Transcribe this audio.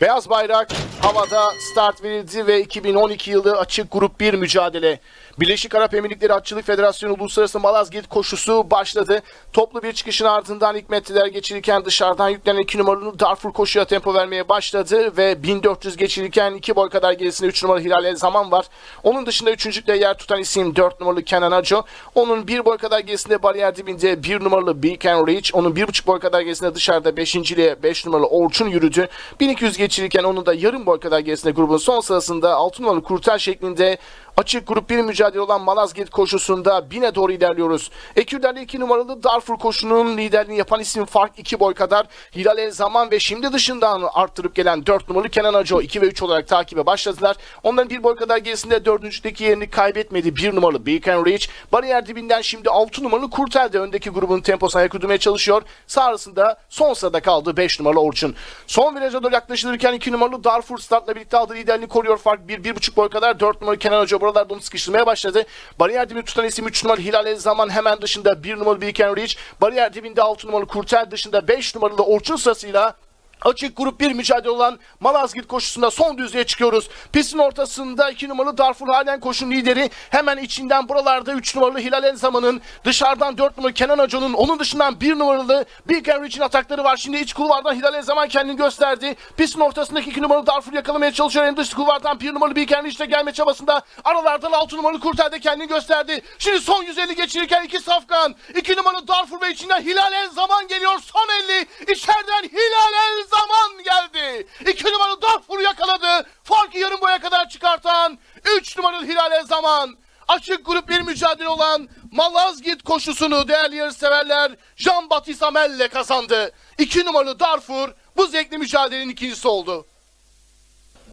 Beyaz bayrak havada start verildi ve 2012 yılı açık grup 1 mücadele. Birleşik Arap Emirlikleri Atçılık Federasyonu Uluslararası Malazgirt koşusu başladı. Toplu bir çıkışın ardından ilk metreler geçirirken dışarıdan yüklenen 2 numaralı Darfur koşuya tempo vermeye başladı ve 1400 geçirirken 2 boy kadar gerisinde 3 numaralı Hilal El Zaman var. Onun dışında üçüncülükte yer tutan isim 4 numaralı Kenan Aco. Onun 1 boy kadar gerisinde bariyer dibinde 1 numaralı Beacon Reach. Onun 1,5 boy kadar gerisinde dışarıda 5. ile 5 numaralı Orçun yürüdü. 1200 geçirirken onun da yarım boy kadar gerisinde grubun son sırasında 6 numaralı Kurtel şeklinde Açık grup 1 mücadele olan Malazgirt koşusunda bine doğru ilerliyoruz. Ekürler'de 2 numaralı Darfur koşunun liderliğini yapan isim fark 2 boy kadar. Hilal El Zaman ve şimdi dışından arttırıp gelen 4 numaralı Kenan Aco 2 ve 3 olarak takibe başladılar. Onların 1 boy kadar gerisinde dördüncüdeki yerini kaybetmedi. 1 numaralı Beacon Reach. Bariyer dibinden şimdi 6 numaralı Kurtel de öndeki grubun temposuna ayak uydurmaya çalışıyor. Sağrısında son sırada kaldı 5 numaralı Orçun. Son viraja doğru yaklaşılırken 2 numaralı Darfur startla birlikte aldığı liderliğini koruyor. Fark 1-1,5 boy kadar 4 numaralı Kenan Hoca buralarda onu sıkıştırmaya başladı. Bariyer dibi tutan isim 3 numaralı Hilal Zaman hemen dışında 1 numaralı Beacon Reach. Bariyer dibinde 6 numaralı Kurtel dışında 5 numaralı Orçun sırasıyla Açık grup bir mücadele olan Malazgirt koşusunda son düzlüğe çıkıyoruz. Pistin ortasında 2 numaralı Darfur halen koşun lideri. Hemen içinden buralarda 3 numaralı Hilal El Zaman'ın dışarıdan 4 numaralı Kenan Hoca'nın onun dışından 1 numaralı Beacon Rich'in atakları var. Şimdi iç kulvardan Hilal El Zaman kendini gösterdi. Pistin ortasındaki 2 numaralı Darfur yakalamaya çalışıyor. En dış kulvardan 1 numaralı Beacon Rich de gelme çabasında. Aralardan 6 numaralı Kurtel de kendini gösterdi. Şimdi son 150 geçirirken 2 safkan. 2 numaralı Darfur ve içinden Hilal El Zaman geliyor. Son 50. İçeriden Hilal El Zaman geldi. 2 numaralı Darfur yakaladı. Farkı yarım boya kadar çıkartan 3 numaralı Hilal El Zaman. Açık grup bir mücadele olan Malazgirt koşusunu değerli yarışseverler Jean Baptiste Amel ile kazandı. 2 numaralı Darfur bu zevkli mücadelenin ikincisi oldu.